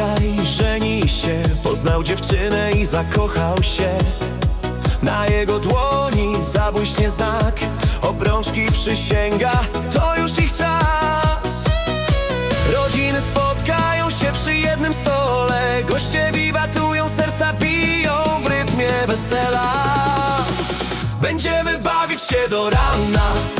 dzisiaj żeni się Poznał dziewczynę i zakochał się. Na jego dłoni zabłyśnie znak Obrączki przysięga, to już ich czas. Rodziny spotkają się przy jednym stole Goście wiwatują, serca biją w rytmie wesela. Będziemy bawić się do rana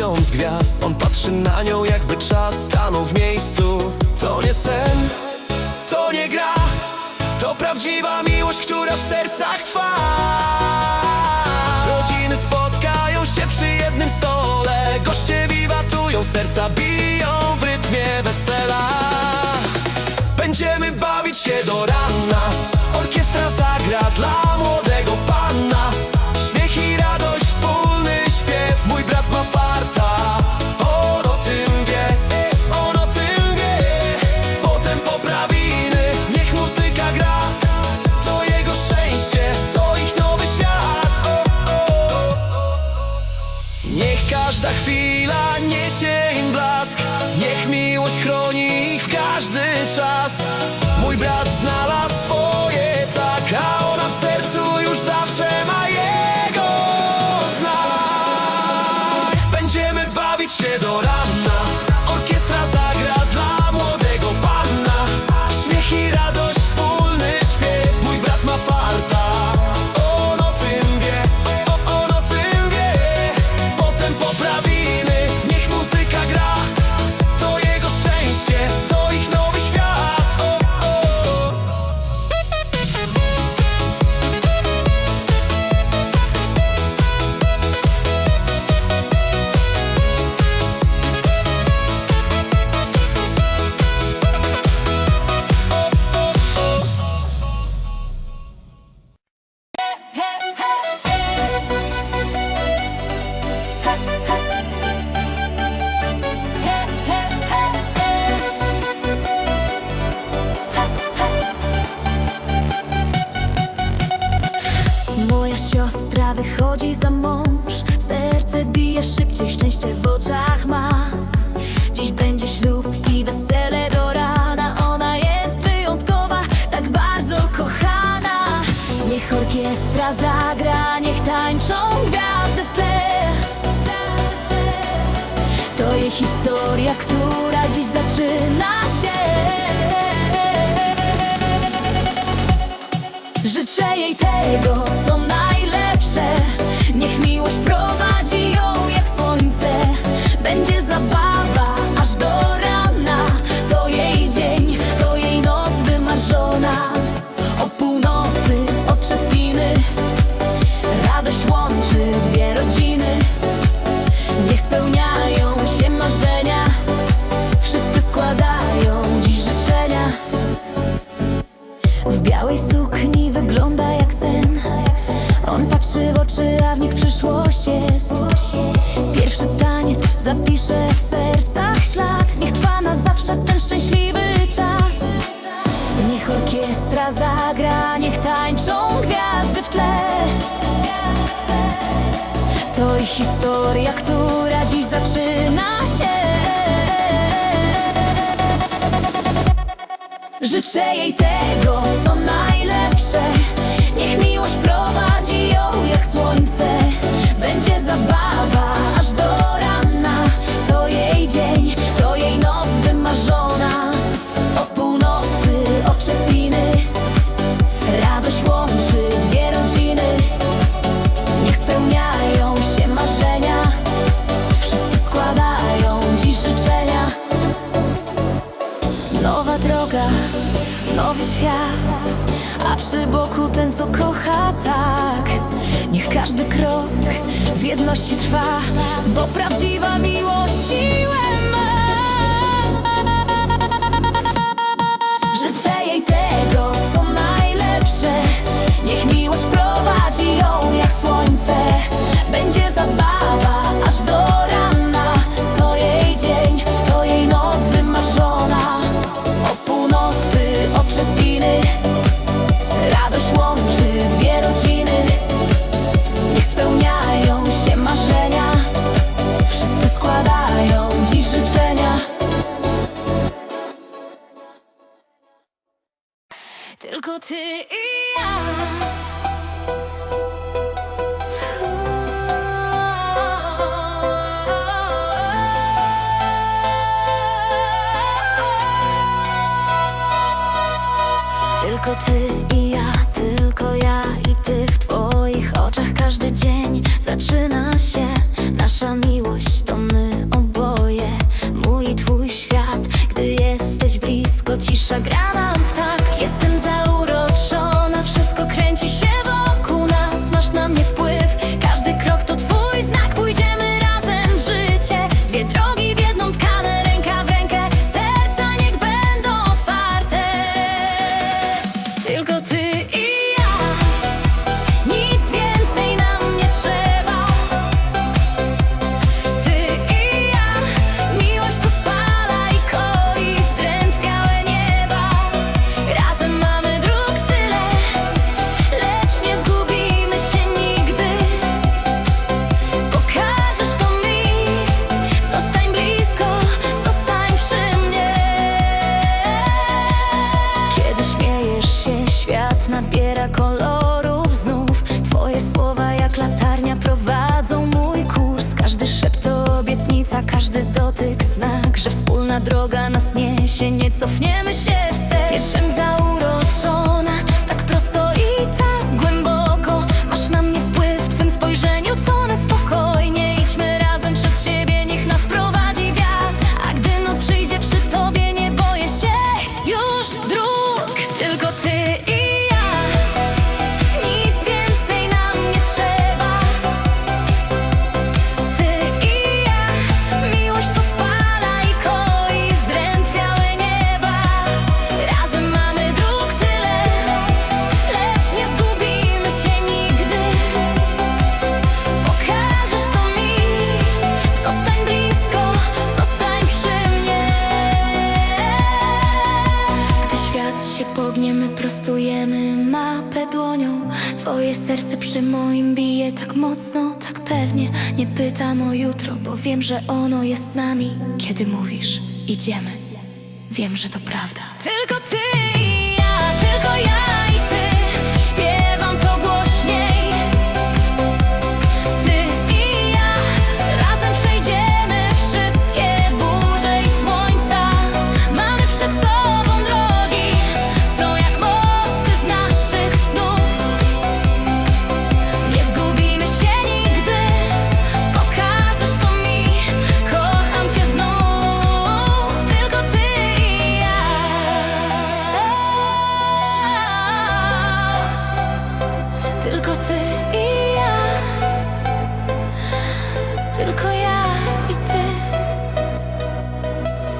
tysiąc gwiazd. On patrzy na nią jakby czas stanął w miejscu. To nie sen, to nie gra. To prawdziwa miłość, która w sercach trwa. Rodziny spotkają się przy jednym stole. Goście wiwatują, serca biją zapisze w sercach ślad. Niech trwa na zawsze ten szczęśliwy czas. Niech orkiestra zagra, niech tańczą gwiazdy w tle. To ich historia, która dziś zaczyna się. Życzę jej tego, co najlepsze. Niech miłość prowadzi ją jak słońce. Będzie zabawa droga, nowy świat A przy boku ten, co kocha tak. Niech każdy krok w jedności trwa Bo prawdziwa miłość siłę ma. Życzę jej tego, co najlepsze. Niech miłość prowadzi ją jak słońce. Będzie zabawa szczebliny Radość łączy dwie rodziny. Niech spełniają się marzenia. Wszyscy składają dziś życzenia. Tylko ty i ja. Tylko ty i ja, tylko ja i ty W twoich oczach każdy dzień zaczyna się. Nasza miłość to my oboje Mój i twój świat, gdy jesteś blisko Cisza gra nam w tak, jestem cofniemy pytam o jutro, bo wiem, że ono jest z nami. Kiedy mówisz, idziemy, wiem, że to prawda. Tylko ty i ja, tylko ja.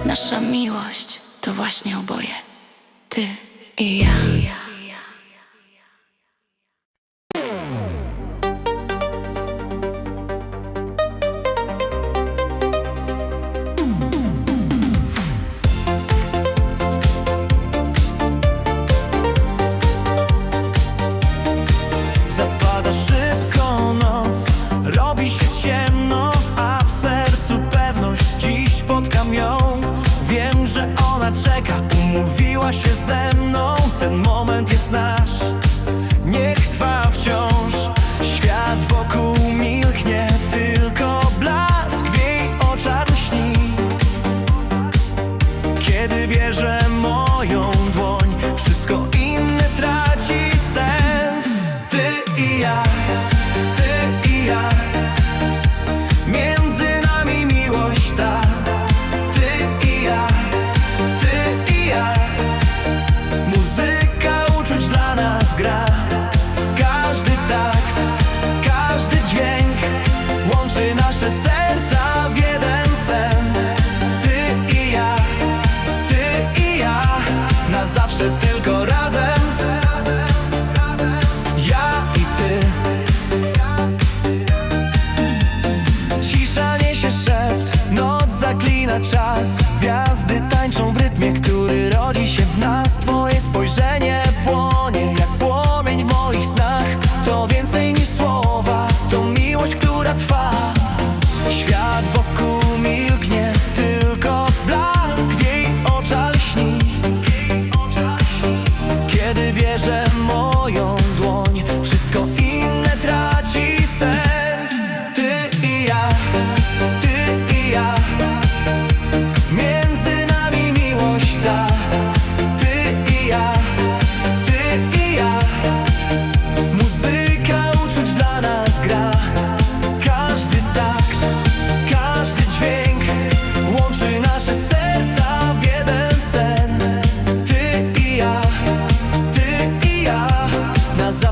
Nasza miłość to właśnie oboje, ty i ja. bierze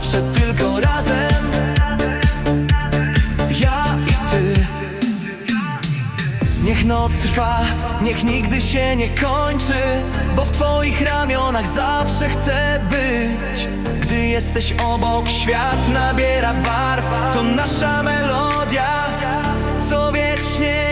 zawsze tylko razem. Ja i ty. Niech noc trwa, niech nigdy się nie kończy Bo w twoich ramionach zawsze chcę być. Gdy jesteś obok, świat nabiera barw To nasza melodia, co wiecznie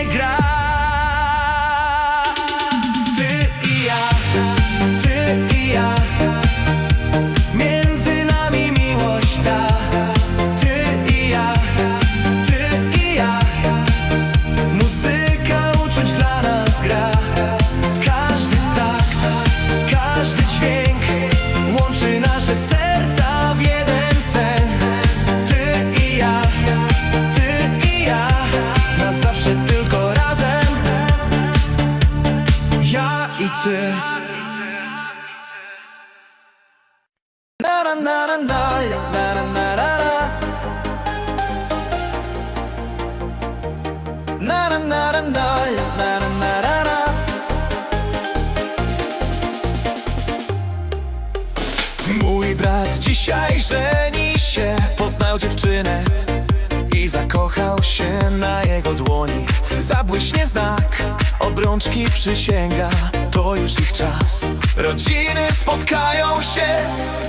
przysięga To już ich czas. Rodziny spotkają się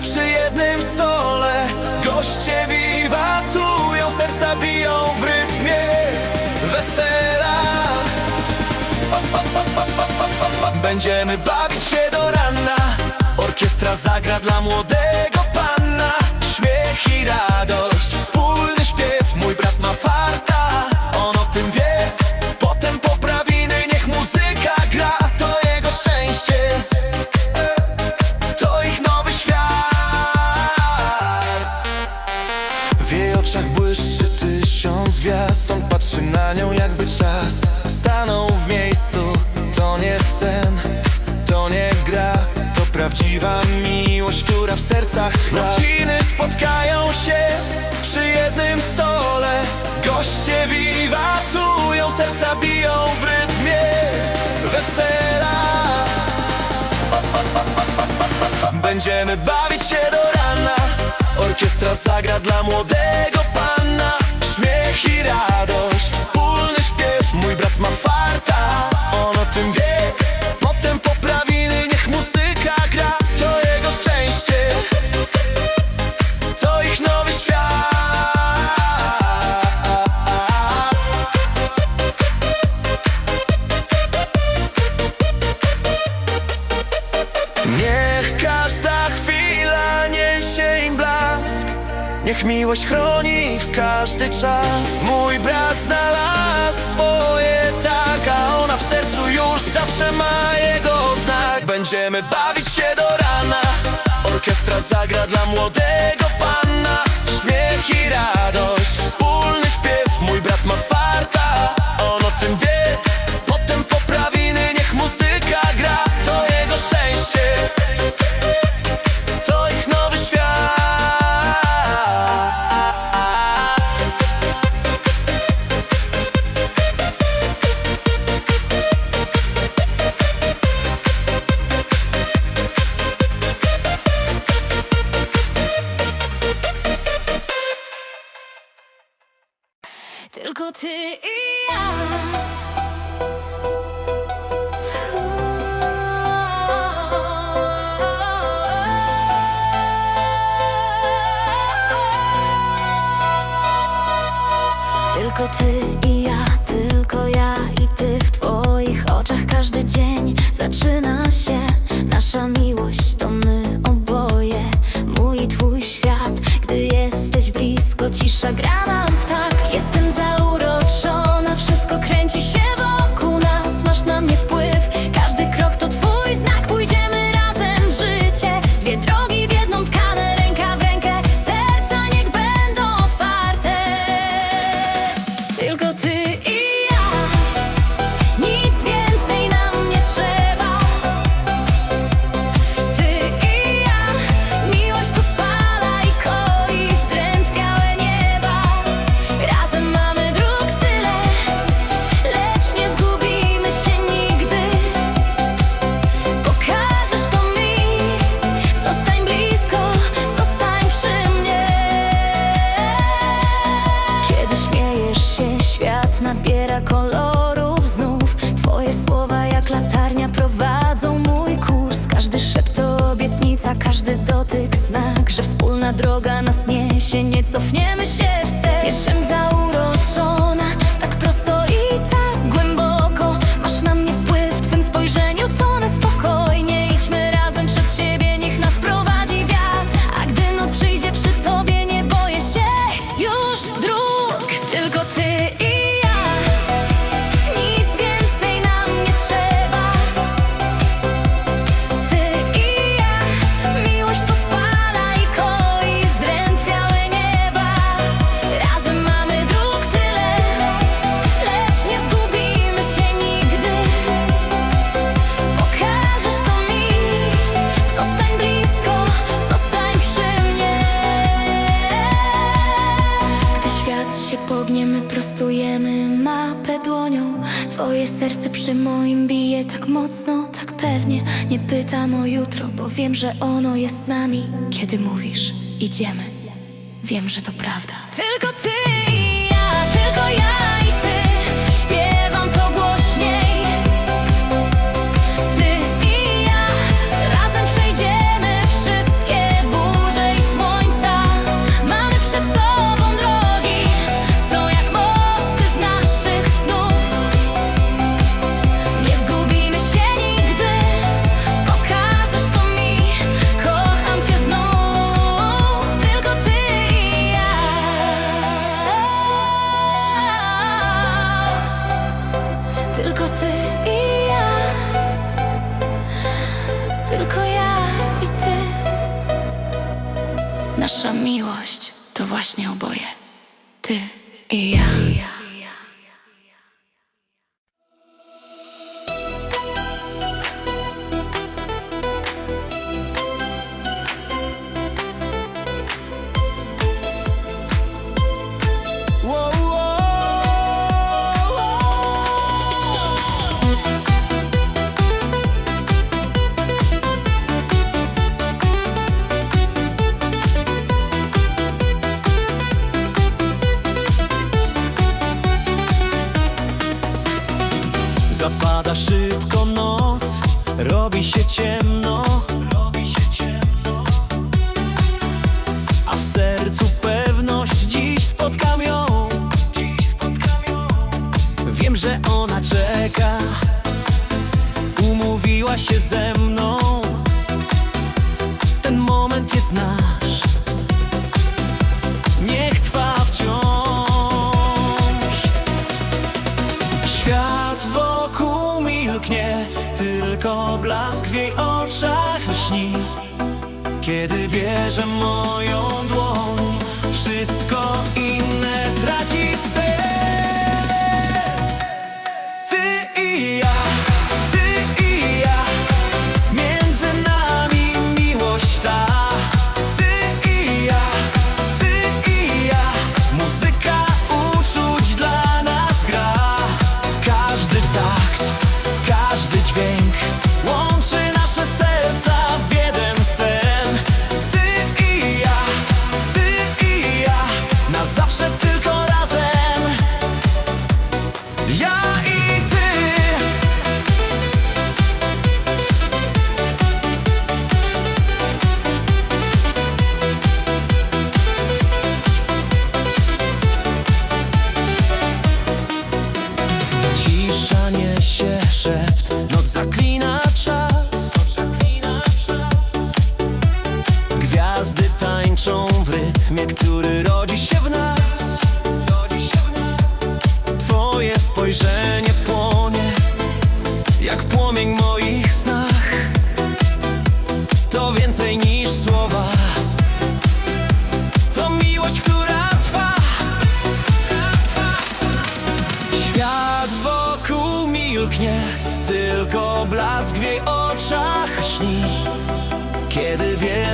przy jednym stole. Goście wiwatują, serca biją w rytmie. Wesela. Będziemy bawić się do rana. Orkiestra zagra dla młodego prawdziwa miłość, która w sercach trwa. Rodziny spotkają się przy jednym stole. Goście wiwatują, serca biją w rytmie. Wesela. Będziemy bawić się do rana. Orkiestra zagra dla młodego bawić się do rana. Orkiestra zagra dla młodego pana. Śmiech i radość, Tylko ty i ja, tylko ja i ty W twoich oczach każdy dzień zaczyna się. Nasza miłość to my oboje Mój i twój świat. Gdy jesteś blisko, cisza gra Cofniemy się wstecz. Jestem zauroczona. Tak prosto i tak głęboko. Masz na mnie wpływ W Twym spojrzeniu tonę spokojnie. Idźmy razem przed siebie Niech nas prowadzi wiatr. A gdy noc przyjdzie przy Tobie Nie boję się. Już dróg Tylko Ty i Serce przy moim bije tak mocno, tak pewnie. Nie pytam o jutro, bo wiem, że ono jest z nami. Kiedy mówisz, idziemy. Wiem, że to prawda. Tylko ty Niech trwa wciąż. Świat wokół milknie Tylko blask w jej oczach lśni. Kiedy bierze moją dłoń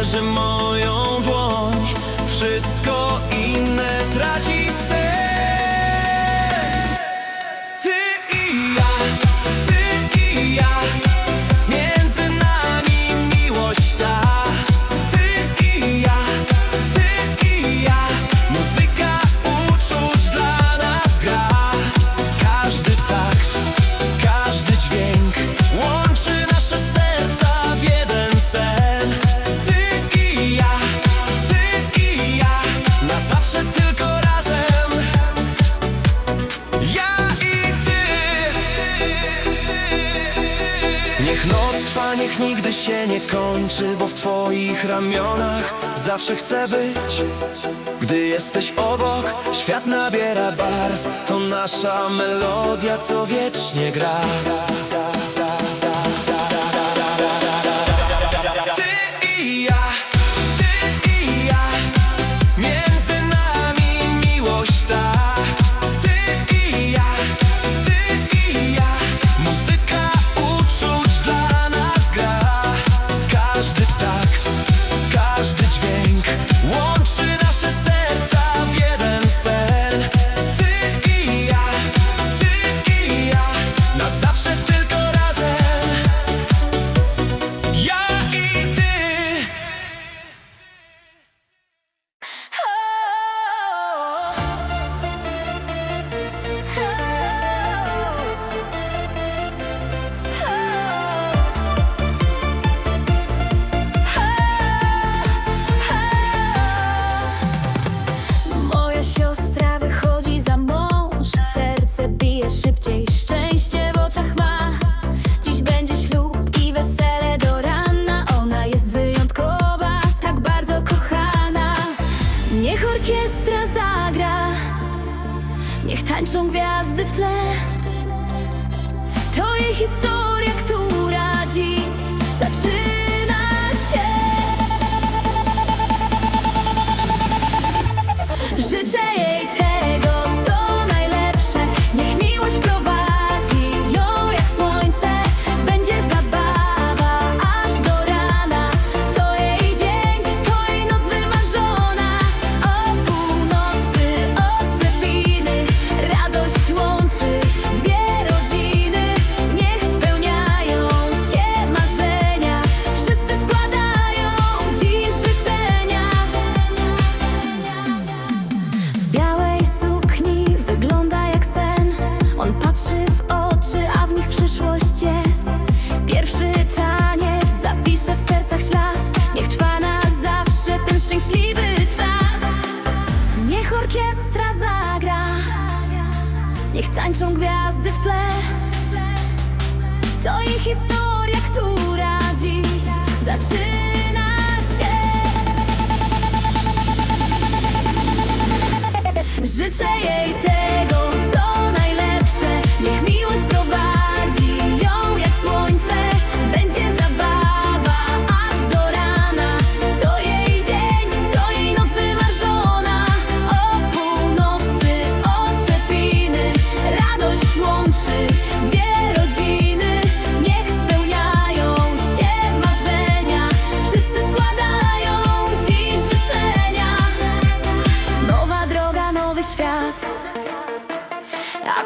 leży moją dłoń Wszystko Niech nigdy się nie kończy, bo w Twoich ramionach zawsze chcę być. Gdy jesteś obok, świat nabiera barw, to nasza melodia, co wiecznie gra. Tańczą gwiazdy w tle. To ich historia, która dziś zaczyna się. Życzę jej tego, co najlepsze. Niech miłość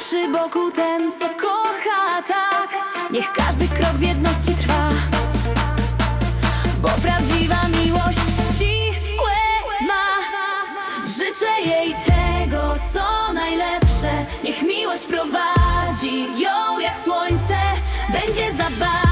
przy boku ten, co kocha tak Niech każdy krok w jedności trwa. Bo prawdziwa miłość siłę ma. Życzę jej tego, co najlepsze. Niech miłość prowadzi ją jak słońce. Będzie zabawa.